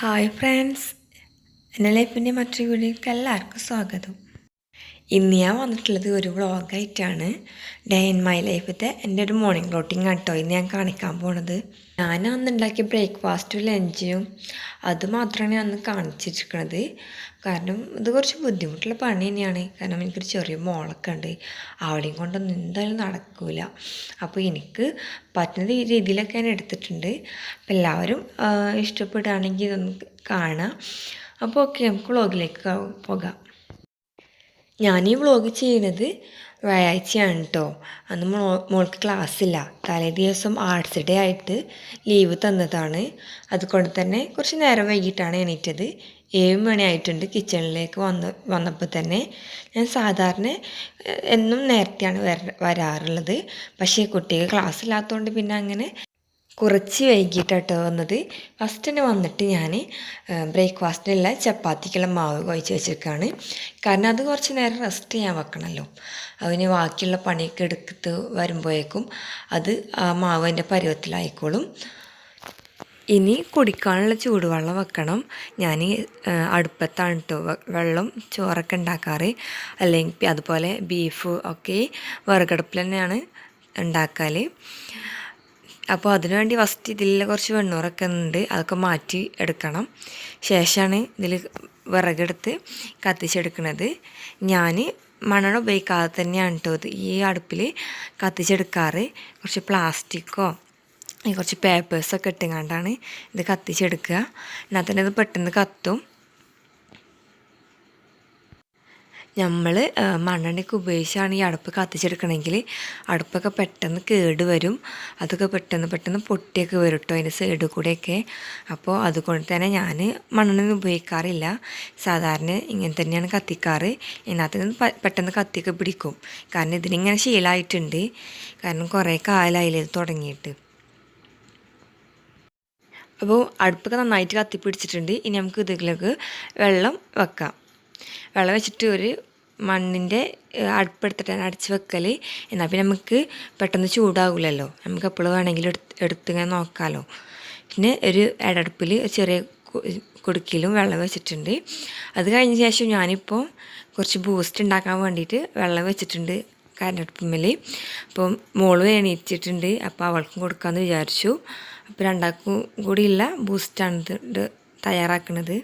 Hi friends എന്റെ ലൈഫിന്റെ മറ്റൊരു വീഡിയോക്ക് എല്ലാവർക്കും സ്വാഗതം. ഇന്ന് ഞാൻ വന്നിട്ടുള്ളത് ഒരു വ്ളോഗായിട്ടാണ്. ഡേ ഇൻ മൈ ലൈഫത്തെ എന്റെ ഒരു മോർണിംഗ് റോട്ടിങ് കേട്ടോ ഇന്ന് ഞാൻ കാണിക്കാൻ പോണത്. ഞാൻ അന്ന് ഉണ്ടാക്കിയ ബ്രേക്ക്ഫാസ്റ്റും ലഞ്ചും അത് മാത്രമാണ് ഞാൻ അന്ന് കാണിച്ചിരിക്കുന്നത് കാരണം ഇത് കുറച്ച് ബുദ്ധിമുട്ടുള്ള പണി തന്നെയാണ്. കാരണം എനിക്കൊരു ചെറിയ മോളൊക്കെ ഉണ്ട്. അവളെയും കൊണ്ടൊന്നും എന്തായാലും നടക്കില്ല അപ്പോൾ എനിക്ക് പറ്റുന്ന രീതിയിലൊക്കെ ഞാൻ എടുത്തിട്ടുണ്ട്. അപ്പോൾ എല്ലാവരും ഇഷ്ടപ്പെടുകയാണെങ്കിൽ ഇതൊന്ന് കാണാം. അപ്പോൾ ഓക്കെ നമുക്ക് വ്ളോഗിലേക്ക് പോകാം. ഞാൻ ഈ വ്ളോഗ് ചെയ്യണത് വ്യാഴാഴ്ചയാണ് കേട്ടോ അന്ന് മോ മോൾക്ക് ക്ലാസ്സില്ല തലേ ദിവസം ആർട്സ് ഡേ ആയിട്ട് ലീവ് തന്നതാണ്. അതുകൊണ്ട് തന്നെ കുറച്ച് നേരം വൈകിട്ടാണ് എണീറ്റത്. ഏഴ് മണിയായിട്ടുണ്ട് കിച്ചണിലേക്ക് വന്ന് വന്നപ്പോൾ തന്നെ. ഞാൻ സാധാരണ എന്നും നേരത്തെയാണ് വരാറുള്ളത്. പക്ഷേ കുട്ടിക്ക് ക്ലാസ് ഇല്ലാത്തതുകൊണ്ട് പിന്നെ അങ്ങനെ കുറച്ച് വൈകിട്ടാട്ടോ വന്നത്. ഫസ്റ്റ് തന്നെ വന്നിട്ട് ഞാൻ ബ്രേക്ക്ഫാസ്റ്റിനുള്ള ചപ്പാത്തിക്കുള്ള മാവ് കുഴച്ച് വെച്ചിരിക്കുകയാണ് കാരണം അത് കുറച്ച് നേരം റെസ്റ്റ് ചെയ്യാൻ വെക്കണമല്ലോ അതിന് ബാക്കിയുള്ള പണിയൊക്കെ എടുത്ത് വരുമ്പോഴേക്കും അത് ആ മാവ് എന്റെ പരുവത്തിലായിക്കോളും. ഇനി കുടിക്കാനുള്ള ചൂടുവെള്ളം വെക്കണം. ഞാൻ അടുപ്പത്താണ് കേട്ടോ വെള്ളം ചോറൊക്കെ ഉണ്ടാക്കാറ്. അല്ലെങ്കിൽ അതുപോലെ ബീഫ് ഒക്കെ വിറകടുപ്പിൽ തന്നെയാണ് ഉണ്ടാക്കൽ അപ്പോൾ അതിനുവേണ്ടി ഫസ്റ്റ് ഇതിൽ കുറച്ച് വെണ്ണൂറൊക്കെ ഉണ്ട്. അതൊക്കെ മാറ്റി എടുക്കണം. ശേഷമാണ് ഇതിൽ വിറകെടുത്ത് കത്തിച്ചെടുക്കുന്നത് ഞാൻ മണ്ണെണ്ണ ഉപയോഗിക്കാതെ തന്നെയാണ് കേട്ടോ ഇത്. ഈ അടുപ്പിൽ കത്തിച്ചെടുക്കാറ്. കുറച്ച് പ്ലാസ്റ്റിക്കോ കുറച്ച് പേപ്പേഴ്സൊക്കെ ഇട്ടുകൊണ്ടാണ് ഇത് കത്തിച്ചെടുക്കുക. എന്നാൽ തന്നെ ഇത് പെട്ടെന്ന് കത്തും. നമ്മൾ മണ്ണെണ്ണയൊക്കെ ഉപയോഗിച്ചാണ് ഈ അടുപ്പ് കത്തിച്ചെടുക്കണമെങ്കിൽ അടുപ്പൊക്കെ പെട്ടെന്ന് കേട് വരും. അതൊക്കെ പെട്ടെന്ന് പെട്ടെന്ന് പൊട്ടിയൊക്കെ വരും കേട്ടോ അതിന്റെ സൈഡ് കൂടെയൊക്കെ. അപ്പോൾ അതുകൊണ്ട് തന്നെ ഞാൻ മണ്ണെണ്ണ ഉപയോഗിക്കാറില്ല. സാധാരണ ഇങ്ങനെ തന്നെയാണ് കത്തിക്കാറ്. ഇതിനകത്ത് പെട്ടെന്ന് കത്തിയൊക്കെ പിടിക്കും. കാരണം ഇതിനിങ്ങനെ ശീലമായിട്ടുണ്ട് കാരണം കുറേ കാലമായില്ലേ ഇത് തുടങ്ങിയിട്ട്. അപ്പോൾ അടുപ്പൊക്കെ നന്നായിട്ട് കത്തിപ്പിടിച്ചിട്ടുണ്ട്. ഇനി നമുക്ക് ഇതിലേക്ക് വെള്ളം വെക്കാം. വെള്ളം വെച്ചിട്ട് ഒരു മണ്ണിന്റെ അടുപ്പെടുത്തിട്ടാണ് അടച്ച് വെക്കൽ എന്നാൽ പിന്നെ നമുക്ക് പെട്ടെന്ന് ചൂടാകില്ലല്ലോ നമുക്ക് എപ്പോഴും വേണമെങ്കിലും എടുത്ത് എടുത്തിങ്ങനെ നോക്കാമല്ലോ പിന്നെ ഒരു ഇടടുപ്പിൽ ചെറിയ കുടുക്കിലും വെള്ളം വെച്ചിട്ടുണ്ട്. അത് കഴിഞ്ഞ ശേഷം ഞാനിപ്പോൾ കുറച്ച് ബൂസ്റ്റ് ഉണ്ടാക്കാൻ വേണ്ടിയിട്ട് വെള്ളം വെച്ചിട്ടുണ്ട് കരണ്ടടുപ്പുമ്മൽ അപ്പം മോൾ എണീറ്റിട്ടുണ്ട്. അപ്പോൾ അവൾക്കും കൊടുക്കാമെന്ന് വിചാരിച്ചു. അപ്പോൾ രണ്ടാൾക്കും കൂടിയുള്ള ബൂസ്റ്റാണ് തയ്യാറാക്കുന്നത്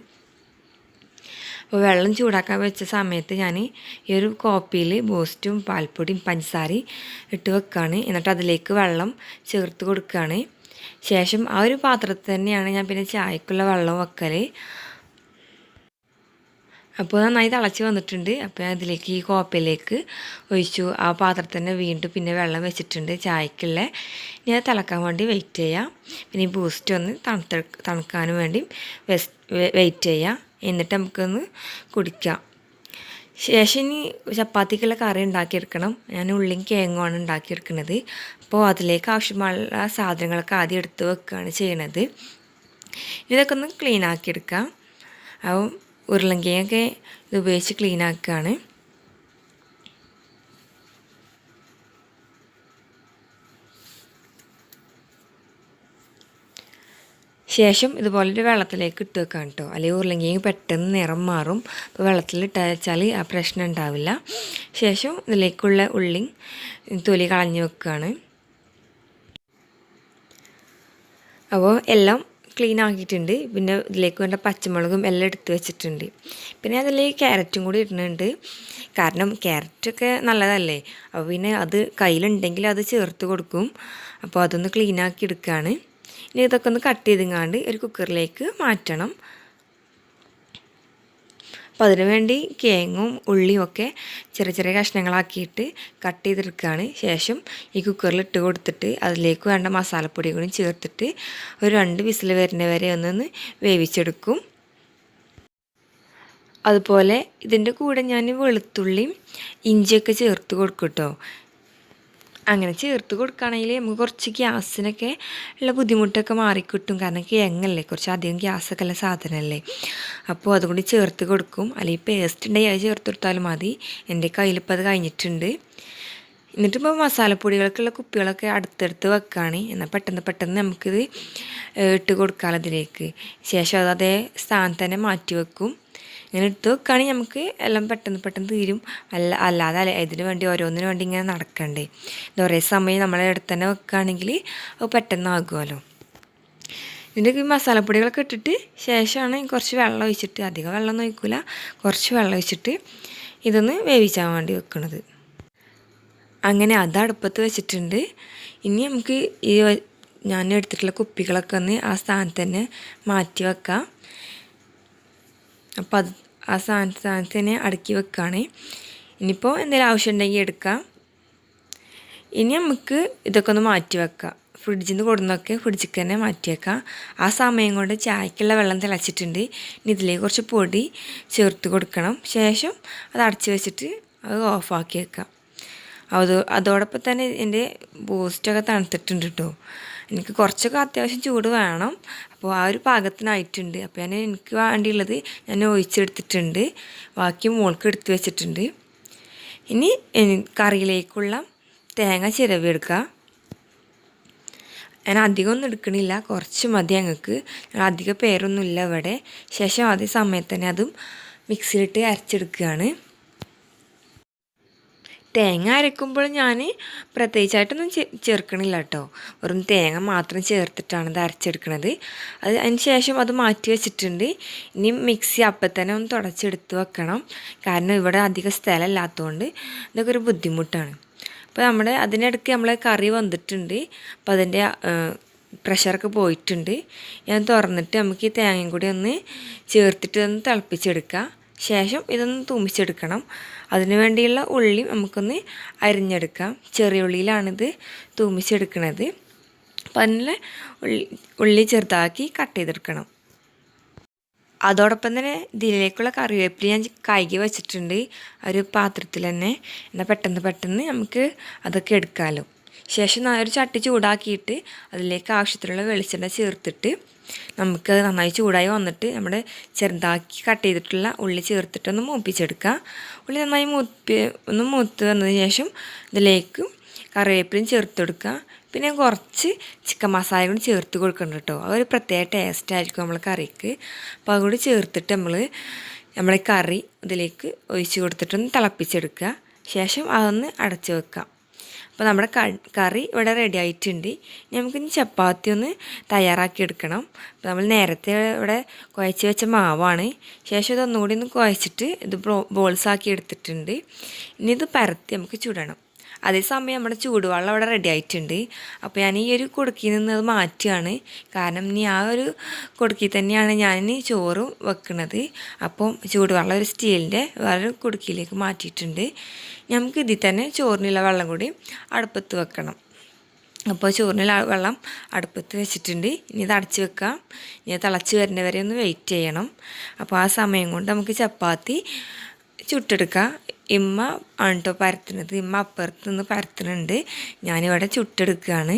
അപ്പോൾ വെള്ളം ചൂടാക്കാൻ വെച്ച സമയത്ത് ഞാൻ ഈ ഒരു കോപ്പിയിൽ ബൂസ്റ്റും പാൽപ്പൊടിയും പഞ്ചസാരയും ഇട്ട് വെക്കുകയാണ് എന്നിട്ട് അതിലേക്ക് വെള്ളം ചേർത്ത് കൊടുക്കുകയാണ് ശേഷം ആ ഒരു പാത്രത്തിൽ തന്നെയാണ് ഞാൻ പിന്നെ ചായക്കുള്ള വെള്ളം വെക്കൽ അപ്പോൾ നന്നായി തിളച്ച് വന്നിട്ടുണ്ട്. അപ്പോൾ ഞാൻ ഇതിലേക്ക് ഈ കോപ്പയിലേക്ക് ഒഴിച്ചു. ആ പാത്രത്തിൽ തന്നെ വീണ്ടും പിന്നെ വെള്ളം വെച്ചിട്ടുണ്ട് ചായക്കുള്ള. ഇനി അത് തിളക്കാൻ വേണ്ടി വെയിറ്റ് ചെയ്യാം. പിന്നെ ഈ ബൂസ്റ്റ് ഒന്ന് തണുത്ത തണുക്കാനും വേണ്ടി വെയിറ്റ് ചെയ്യാം. എന്നിട്ട് നമുക്കൊന്ന് കുടിക്കാം. ശേഷം ഇനി ചപ്പാത്തിക്കുള്ള കറി ഉണ്ടാക്കിയെടുക്കണം. ഞാൻ ഉള്ളിയും കേങ്ങുമാണ് ഉണ്ടാക്കിയെടുക്കുന്നത്. അപ്പോൾ അതിലേക്ക് ആവശ്യമുള്ള സാധനങ്ങളൊക്കെ ആദ്യം എടുത്ത് വെക്കുകയാണ് ചെയ്യണത്. ഇതൊക്കെ ഒന്ന് ക്ലീൻ ആക്കിയെടുക്കാം. അപ്പം ഉരുളങ്കയൊക്കെ ഇത് ഉപയോഗിച്ച് ക്ലീൻ ആക്കുകയാണ്. ശേഷം ഇതുപോലൊരു വെള്ളത്തിലേക്ക് ഇട്ട് വെക്കാം കേട്ടോ അല്ലെങ്കിൽ ഉരുളങ്കിഴങ്ങ് പെട്ടെന്ന് നിറം മാറും. അപ്പോൾ വെള്ളത്തിൽ ഇട്ട് വെച്ചാൽ ആ പ്രശ്നം ഉണ്ടാവില്ല. ശേഷം ഇതിലേക്കുള്ള ഉള്ളി തൊലി കളഞ്ഞ് വെക്കുകയാണ് അപ്പോൾ എല്ലാം ക്ലീൻ ആക്കിയിട്ടുണ്ട്. പിന്നെ ഇതിലേക്ക് വേണ്ട പച്ചമുളകും എല്ലാം എടുത്ത് വെച്ചിട്ടുണ്ട്. പിന്നെ അതിൽ ക്യാരറ്റും കൂടി ഇടുന്നുണ്ട്. കാരണം ക്യാരറ്റൊക്കെ നല്ലതല്ലേ? അപ്പോൾ പിന്നെ അത് കയ്യിലുണ്ടെങ്കിൽ അത് ചേർത്ത് കൊടുക്കും. അപ്പോൾ അതൊന്ന് ക്ലീൻ ആക്കി എടുക്കുകയാണ് ഇനി ഇതൊക്കെ ഒന്ന് കട്ട് ചെയ്തെങ്ങാണ്ട് ഒരു കുക്കറിലേക്ക് മാറ്റണം. അപ്പോൾ അതിനു വേണ്ടി കേങ്ങും ഉള്ളിയും ഒക്കെ ചെറിയ ചെറിയ കഷ്ണങ്ങളാക്കിയിട്ട് കട്ട് ചെയ്തെടുക്കുകയാണ്. ശേഷം ഈ കുക്കറിൽ ഇട്ട് കൊടുത്തിട്ട് അതിലേക്ക് വേണ്ട മസാലപ്പൊടി കൂടി ചേർത്തിട്ട് ഒരു രണ്ട് വിസിൽ വരുന്ന വരെ ഒന്നൊന്ന് വേവിച്ചെടുക്കും. അതുപോലെ ഇതിന്റെ കൂടെ ഞാൻ വെളുത്തുള്ളിയും ഇഞ്ചിയൊക്കെ ചേർത്ത് കൊടുക്കും കേട്ടോ. അങ്ങനെ ചേർത്ത് കൊടുക്കുകയാണെങ്കിൽ നമുക്ക് കുറച്ച് ഗ്യാസിനൊക്കെ ഉള്ള ബുദ്ധിമുട്ടൊക്കെ മാറിക്കിട്ടും. കാരണം കിഴങ്ങല്ലേ കുറച്ച് അധികം ഗ്യാസൊക്കെ ഉള്ള സാധനമല്ലേ. അപ്പോൾ അതുകൊണ്ട് ചേർത്ത് കൊടുക്കും. അല്ലെങ്കിൽ പേസ്റ്റ് ഉണ്ടെങ്കിൽ അത് ചേർത്ത് കൊടുത്താലും മതി. എന്റെ കയ്യിലിപ്പോൾ അത് കഴിഞ്ഞിട്ടുണ്ട്. എന്നിട്ടിപ്പോൾ മസാലപ്പൊടികൾക്കുള്ള കുപ്പികളൊക്കെ അടുത്തടുത്ത് വെക്കുകയാണ്. എന്നാൽ പെട്ടെന്ന് പെട്ടെന്ന് നമുക്കിത് ഇട്ട് കൊടുക്കാം അതിലേക്ക്. ശേഷം അത് അതേ സ്ഥാനത്ത് തന്നെ മാറ്റി വെക്കും. ഇങ്ങനെ ഇട്ട് വെക്കുകയാണെങ്കിൽ നമുക്ക് എല്ലാം പെട്ടെന്ന് പെട്ടെന്ന് തീരും. അല്ല അല്ലാതെ അല്ല ഇതിന് വേണ്ടി ഓരോന്നിനു വേണ്ടി ഇങ്ങനെ നടക്കണ്ടേ. ഇത് ഒരേ സമയം നമ്മളെ അടുത്ത് തന്നെ വെക്കുകയാണെങ്കിൽ അത് പെട്ടെന്ന് ആകുമല്ലോ. ഇതിന്റെ മസാലപ്പൊടികളൊക്കെ ഇട്ടിട്ട് ശേഷമാണ് കുറച്ച് വെള്ളം ഒഴിച്ചിട്ട് അധികം വെള്ളം ഒഴിക്കില്ല കുറച്ച് വെള്ളം ഒഴിച്ചിട്ട് ഇതൊന്ന് വേവിച്ചാൻ വേണ്ടി വെക്കുന്നത് അങ്ങനെ അത് അടുപ്പത്ത് വെച്ചിട്ടുണ്ട്. ഇനി നമുക്ക് ഈ ഞാൻ എടുത്തിട്ടുള്ള കുപ്പികളൊക്കെ ഒന്ന് ആ സ്ഥാനത്ത് തന്നെ മാറ്റി വെക്കാം. അപ്പോൾ അത് ആ സ്ഥാനത്ത് സ്ഥാനത്ത് തന്നെ അടുക്കി വെക്കുകയാണ് ഇനിയിപ്പോൾ എന്തെങ്കിലും ആവശ്യം ഉണ്ടെങ്കിൽ എടുക്കാം. ഇനി നമുക്ക് ഇതൊക്കെ ഒന്ന് മാറ്റി വെക്കാം. ഫ്രിഡ്ജിൽ നിന്ന് കൊടുന്നൊക്കെ ഫ്രിഡ്ജിൽ തന്നെ മാറ്റി വെക്കാം. ആ സമയം കൊണ്ട് ചായക്കുള്ള വെള്ളം തിളച്ചിട്ടുണ്ട്. ഇനി ഇതിലേക്ക് കുറച്ച് പൊടി ചേർത്ത് കൊടുക്കണം. ശേഷം അത് അടച്ച് വെച്ചിട്ട് അത് ഓഫാക്കി വെക്കാം. അത് അതോടൊപ്പം തന്നെ എന്റെ ബൂസ്റ്റൊക്കെ തണുത്തിട്ടുണ്ട് കേട്ടോ എനിക്ക് കുറച്ചൊക്കെ അത്യാവശ്യം ചൂട് വേണം. അപ്പോൾ ആ ഒരു പാകത്തിനായിട്ടുണ്ട്. അപ്പോൾ ഞാൻ എനിക്ക് വേണ്ടിയുള്ളത് ഞാൻ ഒഴിച്ചെടുത്തിട്ടുണ്ട്. ബാക്കി മോൾക്ക് എടുത്ത് വെച്ചിട്ടുണ്ട്. ഇനി കറിയിലേക്കുള്ള തേങ്ങ ചിരവി എടുക്കുക ഞാൻ അധികം ഒന്നും എടുക്കണില്ല. കുറച്ച് മതി ഞങ്ങൾക്ക്. അധികം പേരൊന്നുമില്ല ഇവിടെ. ശേഷം അതേ സമയത്ത് തന്നെ അതും മിക്സിയിലിട്ട് അരച്ചെടുക്കുകയാണ്. തേങ്ങ അരക്കുമ്പോൾ ഞാൻ പ്രത്യേകിച്ചായിട്ടൊന്നും ചേർക്കണില്ല കേട്ടോ വെറും തേങ്ങ മാത്രം ചേർത്തിട്ടാണ് ഇത് അരച്ചെടുക്കുന്നത് അത് അതിന് ശേഷം അത് മാറ്റി വെച്ചിട്ടുണ്ട്. ഇനി മിക്സി അപ്പം തന്നെ ഒന്ന് തുടച്ചെടുത്ത് വെക്കണം. കാരണം ഇവിടെ അധികം സ്ഥലമില്ലാത്തതുകൊണ്ട് ഇതൊക്കെ ഒരു ബുദ്ധിമുട്ടാണ്. അപ്പോൾ നമ്മുടെ അതിനിടയ്ക്ക് നമ്മളെ കറി വന്നിട്ടുണ്ട്. അപ്പോൾ അതിന്റെ പ്രഷറൊക്കെ പോയിട്ടുണ്ട്. ഞാൻ തുറന്നിട്ട് നമുക്ക് ഈ തേങ്ങയും കൂടി ഒന്ന് ചേർത്തിട്ട് ഒന്ന് തിളപ്പിച്ചെടുക്കാം. ശേഷം ഇതൊന്ന് തൂമിച്ചെടുക്കണം. അതിനു വേണ്ടിയുള്ള ഉള്ളി നമുക്കൊന്ന് അരിഞ്ഞെടുക്കാം. ചെറിയ ഉള്ളിയിലാണിത് തൂമിച്ചെടുക്കണത്. അപ്പം നല്ല ഉള്ളി ഉള്ളി ചെറുതാക്കി കട്ട് ചെയ്തെടുക്കണം. അതോടൊപ്പം തന്നെ ഇതിലേക്കുള്ള കറിവേപ്പില ഞാൻ കൈകി വെച്ചിട്ടുണ്ട്. ഒരു പാത്രത്തിൽ തന്നെ. എന്നാൽ പെട്ടെന്ന് പെട്ടെന്ന് നമുക്ക് അതൊക്കെ എടുക്കാമല്ലോ ശേഷം ഒരു ചട്ടി ചൂടാക്കിയിട്ട് അതിലേക്ക് ആവശ്യത്തിലുള്ള വെളിച്ചെണ്ണ ചേർത്തിട്ട് നമുക്ക് നന്നായി ചൂടായി വന്നിട്ട് നമ്മുടെ ചെറുതാക്കി കട്ട് ചെയ്തിട്ടുള്ള ഉള്ളി ചേർത്തിട്ട് ഒന്ന് മൂപ്പിച്ചെടുക്കുക. ഉള്ളി നന്നായി മൂപ്പി ഒന്ന് മൂത്ത് വന്നതിന് ശേഷം ഇതിലേക്ക് കറിവേപ്പിലും ചേർത്ത് കൊടുക്കുക. പിന്നെ കുറച്ച് ചിക്കൻ മസാല കൂടി ചേർത്ത് കൊടുക്കണം കേട്ടോ. അതൊരു പ്രത്യേക ടേസ്റ്റ് ആയിരിക്കും നമ്മൾ കറിക്ക്. അപ്പോൾ അതുകൂടി ചേർത്തിട്ട് നമ്മൾ നമ്മുടെ കറി ഇതിലേക്ക് ഒഴിച്ച് കൊടുത്തിട്ടൊന്ന് തിളപ്പിച്ചെടുക്കുക. ശേഷം അതൊന്ന് അടച്ചു വെക്കാം അപ്പോൾ നമ്മുടെ കറി ഇവിടെ റെഡി ആയിട്ടുണ്ട്. നമുക്കിനി ചപ്പാത്തി ഒന്ന് തയ്യാറാക്കി എടുക്കണം. അപ്പോൾ നമ്മൾ നേരത്തെ ഇവിടെ കുഴച്ച് വെച്ച മാവാണ്. ശേഷം ഇതൊന്നുകൂടി ഒന്ന് കുഴച്ചിട്ട് ഇത് ബോൾസാക്കി എടുത്തിട്ടുണ്ട്. ഇനി ഇത് പരത്തി നമുക്ക് ചുടണം. അതേസമയം നമ്മുടെ ചൂടുവെള്ളം അവിടെ റെഡി ആയിട്ടുണ്ട്. അപ്പോൾ ഞാൻ ഈ ഒരു കുടുക്കിയിൽ നിന്ന് അത് മാറ്റുകയാണ്. കാരണം ഇനി ആ ഒരു കുടുക്കി തന്നെയാണ് ഞാൻ ചോറും വെക്കുന്നത്. അപ്പം ചൂടുവെള്ളം ഒരു സ്റ്റീലിന്റെ വേറൊരു കുടുക്കിയിലേക്ക് മാറ്റിയിട്ടുണ്ട്. നമുക്ക് ഇതിൽ തന്നെ ചോറിനുള്ള വെള്ളം കൂടി അടുപ്പത്ത് വെക്കണം. അപ്പോൾ ചോറിനുള്ള വെള്ളം അടുപ്പത്ത് വെച്ചിട്ടുണ്ട്. ഇനി ഇത് അടച്ച് വെക്കാം ഇനി തിളച്ച് വരുന്ന വരെ ഒന്ന് വെയിറ്റ് ചെയ്യണം. അപ്പോൾ ആ സമയം കൊണ്ട് നമുക്ക് ചപ്പാത്തി ചുട്ടെടുക്കുക ഇമ്മ ആണ് കേട്ടോ പരത്തുന്നത്. ഇമ്മ അപ്പുറത്ത് നിന്ന് പരത്തുന്നുണ്ട്. ഞാനിവിടെ ചുട്ടെടുക്കുകയാണ്.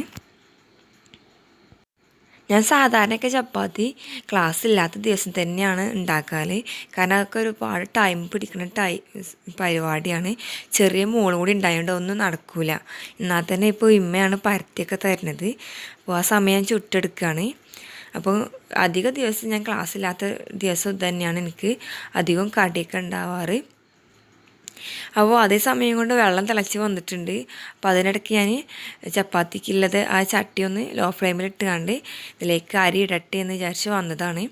ഞാൻ സാധാരണയൊക്കെ ചപ്പാത്തി ക്ലാസ് ഇല്ലാത്ത ദിവസം തന്നെയാണ് ഉണ്ടാക്കാറ്. കാരണം അതൊക്കെ ഒരുപാട് ടൈം പിടിക്കുന്ന ടൈം പരിപാടിയാണ്. ചെറിയ മോളും കൂടി ഉണ്ടായതുകൊണ്ട് ഒന്നും നടക്കില്ല എന്നാൽ തന്നെ ഇപ്പോൾ ഇമ്മയാണ് പരത്തിയൊക്കെ തരുന്നത്. അപ്പോൾ ആ സമയം ചുട്ടെടുക്കുകയാണ്. അപ്പോൾ അധിക ദിവസം ഞാൻ ക്ലാസ് ഇല്ലാത്ത ദിവസം തന്നെയാണ് എനിക്ക് അധികം കടിയൊക്കെ ഉണ്ടാവാറ്. അപ്പോൾ അതേ സമയം കൊണ്ട് വെള്ളം തിളച്ച് വന്നിട്ടുണ്ട്. അപ്പോൾ അതിനിടയ്ക്ക് ഞാൻ ചപ്പാത്തിക്കുള്ളത് ആ ചട്ടി ഒന്ന് ലോ ഫ്ലെയിമിൽ ഇട്ടുകൊണ്ട് ഇതിലേക്ക് അരി ഇടട്ടെ എന്ന് വിചാരിച്ച് വന്നതാണ്.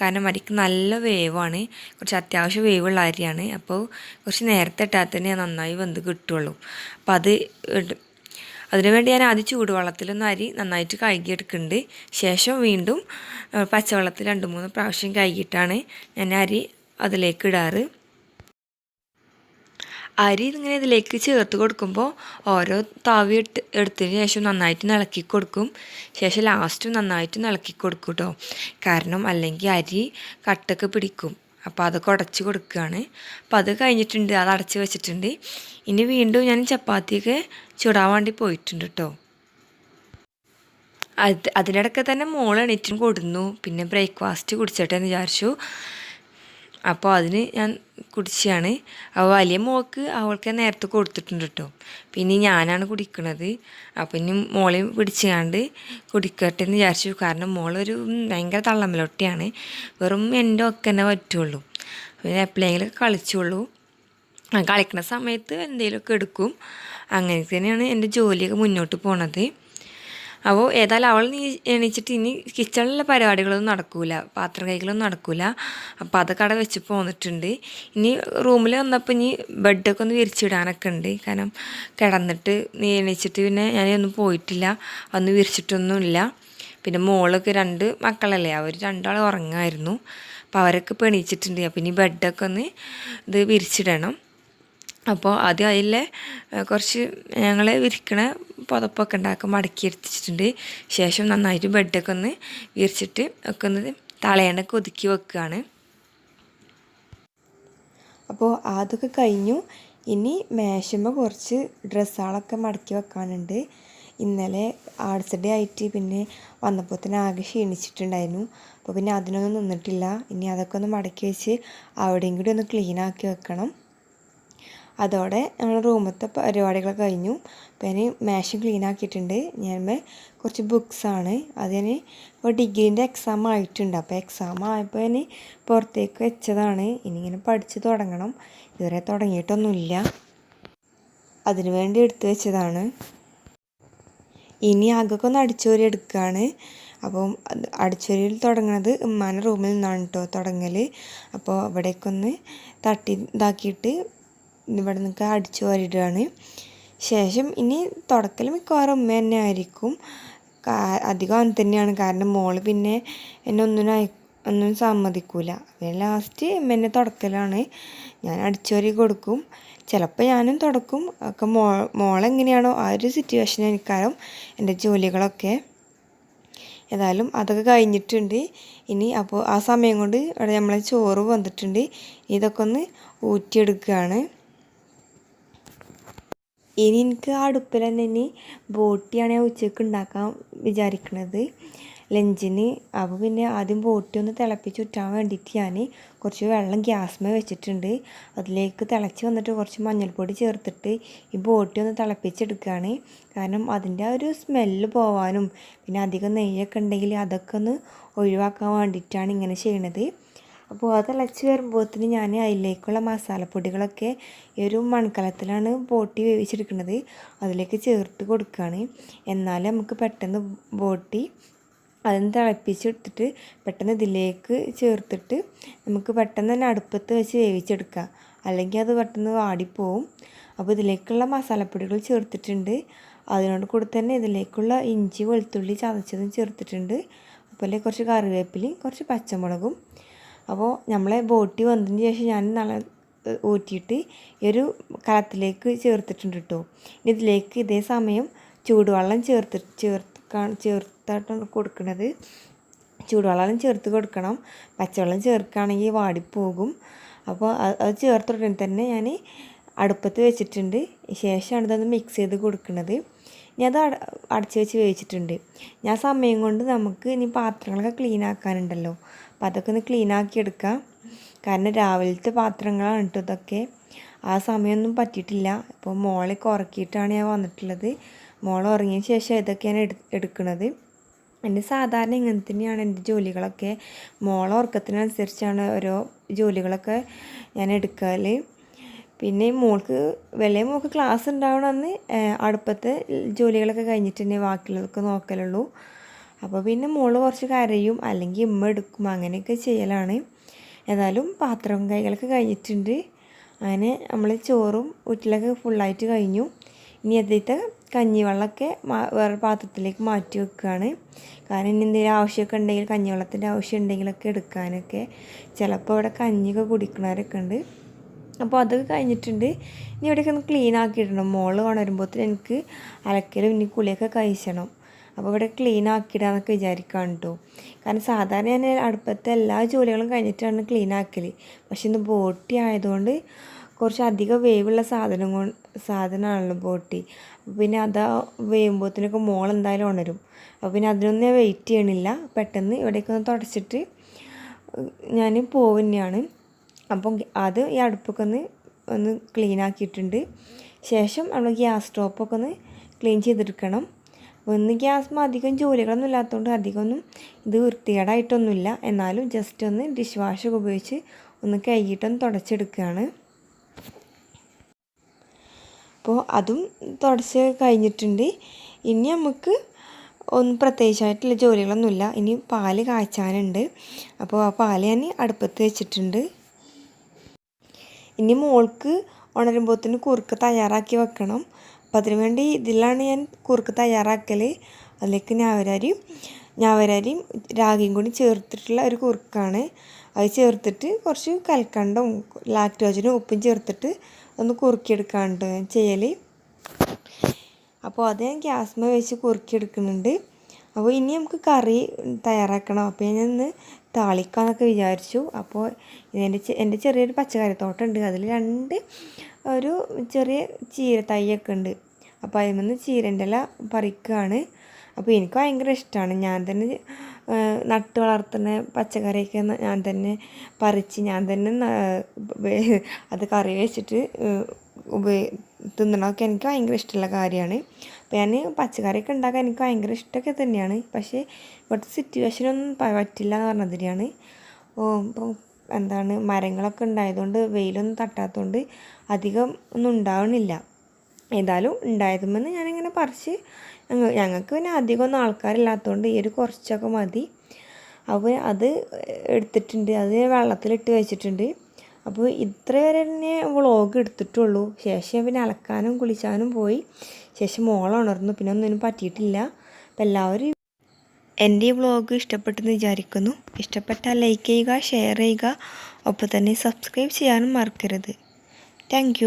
കാരണം അരിക്ക് നല്ല വേവാണ്. കുറച്ച് അത്യാവശ്യം വേവുള്ള അരിയാണ്. അപ്പോൾ കുറച്ച് നേരത്തെ ഇട്ടാൽ തന്നെ നന്നായി വെന്ത് കിട്ടുള്ളൂ. അപ്പോൾ അത് അതിനുവേണ്ടി ഞാൻ ആദ്യം ചൂടുവെള്ളത്തിലൊന്ന് അരി നന്നായിട്ട് കഴുകിയെടുക്കുന്നുണ്ട്. ശേഷം വീണ്ടും പച്ചവെള്ളത്തിൽ രണ്ട് മൂന്ന് പ്രാവശ്യം കഴുകിയിട്ടാണ് ഞാൻ അരി അതിലേക്ക് ഇടാറ്. അരി ഇങ്ങനെ ഇതിലേക്ക് ചേർത്ത് കൊടുക്കുമ്പോൾ ഓരോ താവി ഇട്ട് എടുത്തതിന് ശേഷം നന്നായിട്ട് ഇളക്കി കൊടുക്കും. ശേഷം ലാസ്റ്റ് നന്നായിട്ട് ഇളക്കി കൊടുക്കും കേട്ടോ കാരണം അല്ലെങ്കിൽ അരി കട്ടൊക്കെ പിടിക്കും. അപ്പോൾ അതൊക്കെ ഉടച്ച് കൊടുക്കുകയാണ് അപ്പോൾ അത് കഴിഞ്ഞിട്ടുണ്ട്. അത് അടച്ച് വെച്ചിട്ടുണ്ട്. ഇനി വീണ്ടും ഞാൻ ചപ്പാത്തിയൊക്കെ ചുടാൻ വേണ്ടി പോയിട്ടുണ്ട് കേട്ടോ അത് അതിനിടയ്ക്ക് തന്നെ മോൾ എണീറ്റും കൊടുന്നു. പിന്നെ ബ്രേക്ക്ഫാസ്റ്റ് കുടിച്ചോട്ടെ എന്ന് വിചാരിച്ചു. അപ്പോൾ അതിന് ഞാൻ കുടിച്ചാണ്. അപ്പോൾ വലിയ മോൾക്ക് അവൾക്ക് നേരത്തെ കൊടുത്തിട്ടുണ്ട് കേട്ടോ പിന്നെ ഞാനാണ് കുടിക്കണത്. അപ്പം ഇനി മോളെ പിടിച്ചാണ്ട് കുടിക്കട്ടെ എന്ന് വിചാരിച്ചു. കാരണം മോളൊരു ഭയങ്കര തള്ളമ്മലൊട്ടിയാണ്. വെറും എന്റെ ഒക്കെ തന്നെ പറ്റുള്ളൂ. പിന്നെ എപ്പോഴെങ്കിലൊക്കെ കളിച്ചുള്ളൂ. കളിക്കുന്ന സമയത്ത് എന്തെങ്കിലുമൊക്കെ എടുക്കും. അങ്ങനെ തന്നെയാണ് എന്റെ ജോലിയൊക്കെ മുന്നോട്ട് പോണത്. അപ്പോൾ ഏതായാലും അവൾ നീ എണീച്ചിട്ട് ഇനി കിച്ചണിലെ പരിപാടികളൊന്നും നടക്കൂല പാത്രം കൈകളൊന്നും നടക്കൂല. അപ്പോൾ അതൊക്കെ അവിടെ വെച്ച് പോന്നിട്ടുണ്ട്. ഇനി റൂമിൽ വന്നപ്പോൾ ഇനി ബെഡൊക്കെ ഒന്ന് വിരിച്ചിടാനൊക്കെ ഉണ്ട്. കാരണം കിടന്നിട്ട് നീ എണീച്ചിട്ട് പിന്നെ ഞാനൊന്നും പോയിട്ടില്ല. അന്ന് വിരിച്ചിട്ടൊന്നുമില്ല. പിന്നെ മോളൊക്കെ രണ്ട് മക്കളല്ലേ അവർ രണ്ടാൾ ഉറങ്ങായിരുന്നു. അപ്പോൾ അവരൊക്കെ ഇപ്പോൾ എണീച്ചിട്ടുണ്ട്. അപ്പോൾ ഇനി ബെഡൊക്കെ ഒന്ന് ഇത് വിരിച്ചിടണം. അപ്പോൾ ആദ്യം അതിലെ കുറച്ച് ഞങ്ങൾ വിരിക്കണ പുതപ്പൊക്കെ ഉണ്ടാക്കി മടക്കി എടുത്തിട്ടുണ്ട് ശേഷം നന്നായിട്ട് ബെഡൊക്കെ ഒന്ന് വിരിച്ചിട്ട് ഒക്കെ ഒന്ന് തളയണൊക്കെ ഒതുക്കി വെക്കുകയാണ് അപ്പോൾ അതൊക്കെ കഴിഞ്ഞു. ഇനി മേശമ്മ കുറച്ച് ഡ്രസ്സുകളൊക്കെ മടക്കി വെക്കാനുണ്ട്. ഇന്നലെ ആർട്സ് ഡേ ആയിട്ട് പിന്നെ വന്നപ്പോൾ തന്നെ ആകെ ക്ഷീണിച്ചിട്ടുണ്ടായിരുന്നു. അപ്പോൾ പിന്നെ അതിനൊന്നും നിന്നിട്ടില്ല. ഇനി അതൊക്കെ ഒന്ന് മടക്കി വെച്ച് അവിടെയും കൂടി ഒന്ന് ക്ലീൻ ആക്കി വെക്കണം. അതോടെ നമ്മൾ റൂമത്തെ പരിപാടികൾ കഴിഞ്ഞു. പിന്നെ ഞാൻ മേശ ക്ലീൻ ആക്കിയിട്ടുണ്ട്. ഞാൻ കുറച്ച് ബുക്സാണ് അത് ഞാൻ ഇപ്പോൾ ഡിഗ്രീന്റെ എക്സാം ആയിട്ടുണ്ട്. അപ്പോൾ എക്സാം ആയപ്പോൾ ഞാൻ പുറത്തേക്ക് വെച്ചതാണ്. ഇനിയിങ്ങനെ പഠിച്ച് തുടങ്ങണം. ഇതുവരെ തുടങ്ങിയിട്ടൊന്നുമില്ല. അതിനു വേണ്ടി എടുത്തു വെച്ചതാണ്. ഇനി ആകൊക്കെ ഒന്ന് അടിച്ചോരി എടുക്കുകയാണ് അപ്പം അടിച്ചോരിയിൽ തുടങ്ങുന്നത് ഉമ്മാന്റെ റൂമിൽ നിന്നാണ് കേട്ടോ തുടങ്ങൽ അപ്പോൾ അവിടേക്കൊന്ന് തട്ടി ഇതാക്കിയിട്ട് ഇവിടെ നിൽക്കുക അടിച്ചു വാരിടുകയാണ് ശേഷം ഇനി തുടക്കൽ മിക്കവാറും ഉമ്മ തന്നെ ആയിരിക്കും. അധികം അവൻ തന്നെയാണ്. കാരണം മോൾ പിന്നെ എന്നെ ഒന്നിനും അയ ഒന്നും സമ്മതിക്കൂല. പിന്നെ ലാസ്റ്റ് എന്നെ തുടക്കലാണ്. ഞാൻ അടിച്ചോരി കൊടുക്കും. ചിലപ്പോൾ ഞാനും തുടക്കും. ഒക്കെ മോ മോളെങ്ങനെയാണോ ആ ഒരു സിറ്റുവേഷൻ എനിക്കറിയാം എന്റെ ജോലികളൊക്കെ. ഏതായാലും അതൊക്കെ കഴിഞ്ഞിട്ടുണ്ട്. ഇനി അപ്പോൾ ആ സമയം കൊണ്ട് ഇവിടെ നമ്മളെ ചോറ് വന്നിട്ടുണ്ട്. ഇതൊക്കെ ഒന്ന് ഊറ്റിയെടുക്കുകയാണ് ഇനി എനിക്ക് അടുപ്പിൽ തന്നെ ഇനി ബോട്ടിയാണ് ഞാൻ ഉച്ചയ്ക്ക് ഉണ്ടാക്കാൻ വിചാരിക്കുന്നത് ലഞ്ചിന്. അപ്പോൾ പിന്നെ ആദ്യം ബോട്ടി ഒന്ന് തിളപ്പിച്ച് ഉറ്റാൻ വേണ്ടിയിട്ട് ഞാൻ കുറച്ച് വെള്ളം ഗ്യാസ്മേ വെച്ചിട്ടുണ്ട്. അതിലേക്ക് തിളച്ച് വന്നിട്ട് കുറച്ച് മഞ്ഞൾപ്പൊടി ചേർത്തിട്ട് ഈ ബോട്ടി ഒന്ന് തിളപ്പിച്ചെടുക്കുകയാണ്. കാരണം അതിന്റെ ഒരു സ്മെല്ല് പോവാനും പിന്നെ അധികം നെയ്യൊക്കെ ഉണ്ടെങ്കിൽ അതൊക്കെ ഒന്ന് ഒഴിവാക്കാൻ വേണ്ടിയിട്ടാണ് ഇങ്ങനെ ചെയ്യണത്. അപ്പോൾ അത് തിളച്ച് വരുമ്പോഴത്തേന് ഞാൻ അതിലേക്കുള്ള മസാലപ്പൊടികളൊക്കെ ഈ ഒരു മൺകലത്തിലാണ് ബോട്ടി വേവിച്ചെടുക്കുന്നത്. അതിലേക്ക് ചേർത്ത് കൊടുക്കുകയാണ് എന്നാലും നമുക്ക് പെട്ടെന്ന് ബോട്ടി അതിന് തിളപ്പിച്ചെടുത്തിട്ട് പെട്ടെന്ന് ഇതിലേക്ക് ചേർത്തിട്ട് നമുക്ക് പെട്ടെന്ന് തന്നെ അടുപ്പത്ത് വെച്ച് വേവിച്ചെടുക്കാം. അല്ലെങ്കിൽ അത് പെട്ടെന്ന് വാടിപ്പോവും. അപ്പോൾ ഇതിലേക്കുള്ള മസാലപ്പൊടികൾ ചേർത്തിട്ടുണ്ട്. അതിനോട് കൂടി തന്നെ ഇതിലേക്കുള്ള ഇഞ്ചി വെളുത്തുള്ളി ചതച്ചതും ചേർത്തിട്ടുണ്ട്. അതുപോലെ കുറച്ച് കറിവേപ്പിലയും കുറച്ച് പച്ചമുളകും അപ്പോൾ നമ്മളെ ബോട്ടി വന്നതിന് ശേഷം ഞാൻ നല്ല ഊറ്റിയിട്ട് ഈ ഒരു കലത്തിലേക്ക് ചേർത്തിട്ടുണ്ട് കേട്ടോ ഇതിലേക്ക് ഇതേ സമയം ചൂടുവെള്ളം ചേർത്ത് ചേർത്ത് ചേർത്തായിട്ടാണ് കൊടുക്കുന്നത് ചൂടുവെള്ളം ചേർത്ത് കൊടുക്കണം. പച്ചവെള്ളം ചേർക്കുകയാണെങ്കിൽ വാടിപ്പോകും. അപ്പോൾ അത് ചേർത്തുടനെ തന്നെ ഞാൻ അടുപ്പത്ത് വെച്ചിട്ടുണ്ട്. ശേഷമാണ് ഇതൊന്ന് മിക്സ് ചെയ്ത് കൊടുക്കുന്നത് ഇനി അത് അടച്ച് വെച്ച് വേവിച്ചിട്ടുണ്ട്. ഞാൻ സമയം കൊണ്ട് നമുക്ക് ഇനി പാത്രങ്ങളൊക്കെ ക്ലീൻ ആക്കാനുണ്ടല്ലോ. അപ്പോൾ അതൊക്കെ ഒന്ന് ക്ലീൻ ആക്കി എടുക്കാം. കാരണം രാവിലത്തെ പാത്രങ്ങളാണ് കേട്ടോ ഇതൊക്കെ. ആ സമയമൊന്നും പറ്റിയിട്ടില്ല. ഇപ്പോൾ മോളെ ഉറക്കിയിട്ടാണ് ഞാൻ വന്നിട്ടുള്ളത്. മോൾ ഉറങ്ങിയ ശേഷം ഇതൊക്കെയാണ് എടു എടുക്കുന്നത് എന്റെ സാധാരണ ഇങ്ങനെ തന്നെയാണ് എന്റെ ജോലികളൊക്കെ. മോളെ ഉറക്കത്തിനനുസരിച്ചാണ് ഓരോ ജോലികളൊക്കെ ഞാൻ എടുക്കൽ പിന്നെ മോൾക്ക് വലിയ മോൾക്ക് ക്ലാസ് ഉണ്ടാവണമെന്ന് അടുപ്പത്തെ ജോലികളൊക്കെ കഴിഞ്ഞിട്ട് തന്നെ ബാക്കിയുള്ളതൊക്കെ നോക്കലുള്ളൂ. അപ്പോൾ പിന്നെ മോൾ കുറച്ച് കരയും അല്ലെങ്കിൽ ഉമ്മ എടുക്കും അങ്ങനെയൊക്കെ ചെയ്യലാണ്. ഏതായാലും പാത്രം കൈകളൊക്കെ കഴിഞ്ഞിട്ടുണ്ട്. അങ്ങനെ നമ്മൾ ചോറും ഉറ്റിലൊക്കെ ഫുള്ളായിട്ട് കഴിഞ്ഞു. ഇനി അതിലത്തെ കഞ്ഞിവെള്ളമൊക്കെ വേറെ പാത്രത്തിലേക്ക് മാറ്റി വെക്കുകയാണ്. കാരണം ഇനി എന്തെങ്കിലും ആവശ്യമൊക്കെ ഉണ്ടെങ്കിൽ കഞ്ഞിവെള്ളത്തിന്റെ ആവശ്യം ഉണ്ടെങ്കിലൊക്കെ എടുക്കാനൊക്കെ. ചിലപ്പോൾ ഇവിടെ കഞ്ഞിയൊക്കെ കുടിക്കണവരൊക്കെ ഉണ്ട്. അപ്പോൾ അതൊക്കെ കഴിഞ്ഞിട്ടുണ്ട്. ഇനി ഇവിടെയൊക്കെ ഒന്ന് ക്ലീൻ ആക്കിയിടണം. മോൾ ഉണരുമ്പോഴത്തേന് എനിക്ക് അലക്കലും ഇനി കുളിയൊക്കെ കഴിച്ചണം. അപ്പോൾ ഇവിടെ ക്ലീൻ ആക്കിയിടാന്നൊക്കെ വിചാരിക്കുകയാണ് കേട്ടോ കാരണം സാധാരണ ഞാൻ അടുപ്പത്തെ എല്ലാ ജോലികളും കഴിഞ്ഞിട്ടാണ് ക്ലീൻ ആക്കൽ പക്ഷെ ഇന്ന് ബോട്ടി ആയതുകൊണ്ട് കുറച്ച് അധികം വേവുള്ള സാധനം കൊണ്ട് സാധനമാണല്ലോ ബോട്ടി. പിന്നെ അതാ വേവുമ്പോഴത്തേനൊക്കെ മോൾ എന്തായാലും ഉണരും. അപ്പോൾ പിന്നെ അതിനൊന്നും ഞാൻ വെയിറ്റ് ചെയ്യണില്ല. പെട്ടെന്ന് ഇവിടേക്കൊന്ന് തുടച്ചിട്ട് ഞാൻ പോവുന്നതാണ് അപ്പം അത് ഈ അടുപ്പൊക്കെ ഒന്ന് ഒന്ന് ക്ലീൻ ആക്കിയിട്ടുണ്ട്. ശേഷം നമ്മൾ ഗ്യാസ് സ്റ്റോപ്പൊക്കെ ഒന്ന് ക്ലീൻ ചെയ്തെടുക്കണം. അപ്പോൾ ഇന്ന് ഗ്യാസ് അധികം ജോലികളൊന്നും ഇല്ലാത്തതുകൊണ്ട് അധികമൊന്നും ഇത് വൃത്തികേടായിട്ടൊന്നുമില്ല. എന്നാലും ജസ്റ്റ് ഒന്ന് ഡിഷ് വാഷൊക്കെ ഉപയോഗിച്ച് ഒന്ന് കഴുകിയിട്ടൊന്ന് തുടച്ചെടുക്കുകയാണ്. അപ്പോൾ അതും തുടച്ച് കഴിഞ്ഞിട്ടുണ്ട്. ഇനി നമുക്ക് ഒന്നും പ്രത്യേകിച്ചായിട്ടുള്ള ജോലികളൊന്നുമില്ല. ഇനി പാൽ കാച്ചാനുണ്ട്. അപ്പോൾ ആ പാൽ ഞാൻ അടുപ്പത്ത് വെച്ചിട്ടുണ്ട്. ഇനി മോൾക്ക് ഉണരുമ്പോഴത്തേന് കുറുക്ക് തയ്യാറാക്കി വെക്കണം. അപ്പം അതിനു വേണ്ടി ഇതിലാണ് ഞാൻ കുറുക്ക് തയ്യാറാക്കൽ അതിലേക്ക് ഞാവരാരിയും ഞാവരാരിയും രാഗിയും കൂടി ചേർത്തിട്ടുള്ള ഒരു കുറുക്കാണ്. അത് ചേർത്തിട്ട് കുറച്ച് കൽക്കണ്ടും ലാക്ടോജനും ഉപ്പും ചേർത്തിട്ട് ഒന്ന് കുറുക്കിയെടുക്കാണ്ട് ചെയ്യൽ അപ്പോൾ അത് ഞാൻ ഗ്യാസ്മ വെച്ച് കുറുക്കിയെടുക്കുന്നുണ്ട്. അപ്പോൾ ഇനി നമുക്ക് കറി തയ്യാറാക്കണം. അപ്പോൾ ഞാൻ ഇന്ന് താളിക്കാന്നൊക്കെ വിചാരിച്ചു. അപ്പോൾ എന്റെ എന്റെ ചെറിയൊരു പച്ചക്കറി തോട്ടമുണ്ട് അതിൽ രണ്ട് ഒരു ചെറിയ ചീര തൈയൊക്കെ ഉണ്ട്. അപ്പോൾ അതിൽ നിന്ന് ചീരന്റെ ഇല പറിക്കുകയാണ് അപ്പോൾ എനിക്ക് ഭയങ്കര ഇഷ്ടമാണ് ഞാൻ തന്നെ നട്ട് വളർത്തുന്ന പച്ചക്കറിയൊക്കെ ഞാൻ തന്നെ പറിച്ച് ഞാൻ തന്നെ അത് കറി വെച്ചിട്ട് ഉപയോഗ തിന്നണമൊക്കെ എനിക്ക് ഭയങ്കര ഇഷ്ടമുള്ള കാര്യമാണ്. അപ്പോൾ ഞാൻ പച്ചക്കറിയൊക്കെ ഉണ്ടാക്കാൻ എനിക്ക് ഭയങ്കര ഇഷ്ടമൊക്കെ തന്നെയാണ്. പക്ഷേ ഇവിടുത്തെ സിറ്റുവേഷനൊന്നും പറ്റില്ല എന്ന് പറഞ്ഞതിരിയാണ് ഇപ്പം എന്താണ് മരങ്ങളൊക്കെ ഉണ്ടായതുകൊണ്ട് വെയിലൊന്നും തട്ടാത്തതുകൊണ്ട് അധികം ഒന്നും ഉണ്ടാവണില്ല. ഏതായാലും ഉണ്ടായതുമെന്ന് ഞാനിങ്ങനെ പറിച്ച് ഞങ്ങൾക്ക് പിന്നെ അധികമൊന്നും ആൾക്കാരില്ലാത്തതുകൊണ്ട് ഈ ഒരു കുറച്ചൊക്കെ മതി. അപ്പോൾ അത് എടുത്തിട്ടുണ്ട് അത് വെള്ളത്തിലിട്ട് വെച്ചിട്ടുണ്ട്. അപ്പോൾ ഇത്ര വരെ തന്നെ വ്ളോഗ് എടുത്തിട്ടുള്ളൂ. ശേഷം പിന്നെ അലക്കാനും കുളിച്ചാനും പോയി. ശേഷം മോൾ ഉണർന്നു പിന്നെ ഒന്നിനും പറ്റിയിട്ടില്ല. അപ്പോൾ എല്ലാവരും എന്റെ ഈ വ്ളോഗ് ഇഷ്ടപ്പെട്ടെന്ന് വിചാരിക്കുന്നു. ഇഷ്ടപ്പെട്ടാൽ ലൈക്ക് ചെയ്യുക ഷെയർ ചെയ്യുക. ഒപ്പം തന്നെ സബ്സ്ക്രൈബ് ചെയ്യാനും മറക്കരുത്. താങ്ക്